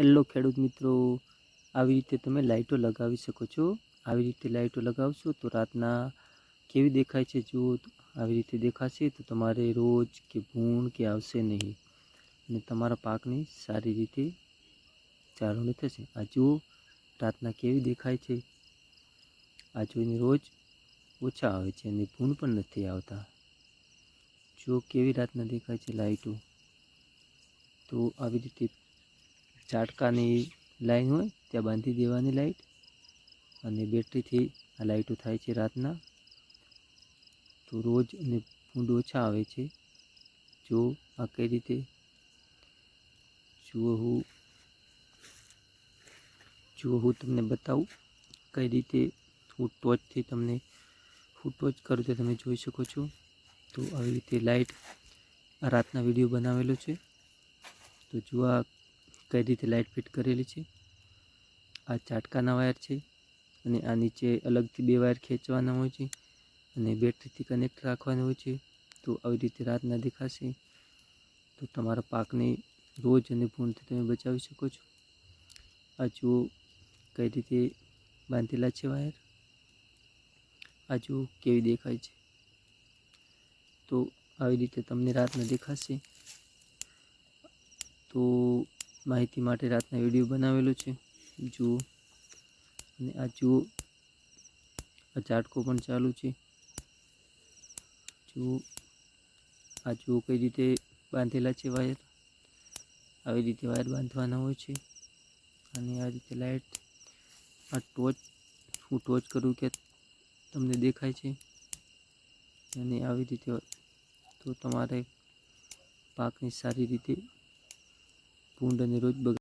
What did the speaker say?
Hello ખેડૂત મિત્રો. આવી રીતે તમે લાઇટો લગાવી શકો છો. આવી રીતે લાઇટો લગાવશો તો રાતના કેવી દેખાય છે જુઓ આવી રીતે દેખાશે તો તમારે રોજ કે ભૂણ કે આવશે નહીં. અને તમારા પાકની સારી રીતે જાળવણી થશે. આ જુઓ રાતના કેવી દેખાય છે. આ જોઈને રોજ ઓછા આવે છે અને ભૂણ પણ નથી આવતા. જો કેવી રાતના દેખાય છે લાઇટો તો આવી રીતે ચાટકાની લાઈન હોય, ત્યાં બાંધી દેવાની લાઈટ અને બેટરીથી આ લાઇટો થાય છે રાતના. તો રોજ અને ફૂંડ ઓછા આવે છે. જો આ કઈ રીતે જુઓ હું જુઓ હું તમને બતાવું કઈ રીતે હું ટોચથી તમને હું ટોચ કરું તો તમે જોઈ શકો છો. તો આવી રીતે લાઈટ આ રાતના વીડિયો બનાવેલો છે. તો જો આ કઈ રીતે લાઇટ ફિટ કરેલી છે? આ ચાટકાના વાયર છે અને આ નીચે અલગથી બે વાયર ખેંચવાના હોય છે અને બેટરીથી કનેક્ટ રાખવાના હોય છે. તો આવી રીતે રાતના દેખાશે તો તમારા પાકને રોજ અને ભૂણથી તમે બચાવી શકો છો. આ જુઓ કઈ રીતે બાંધેલા છે વાયર. આ જુઓ કેવી દેખાય છે. તો આવી રીતે તમને રાતના દેખાશે. તો માહિતી માટે રાતના વીડિયો બનાવેલો છે. જુઓ. અને આ જુઓ. આ ઝાટકો પણ ચાલુ છે. જુઓ. આ જુઓ કઈ રીતે બાંધેલા છે વાયર. આવી રીતે વાયર બાંધવાના હોય છે. અને આ રીતે લાઇટ આ ટોચ, હું ટોચ કરું કે તમને દેખાય છે. અને આવી રીતે તો તમારે પાકની સારી રીતે ભૂંડ અને રોજ બગાડ.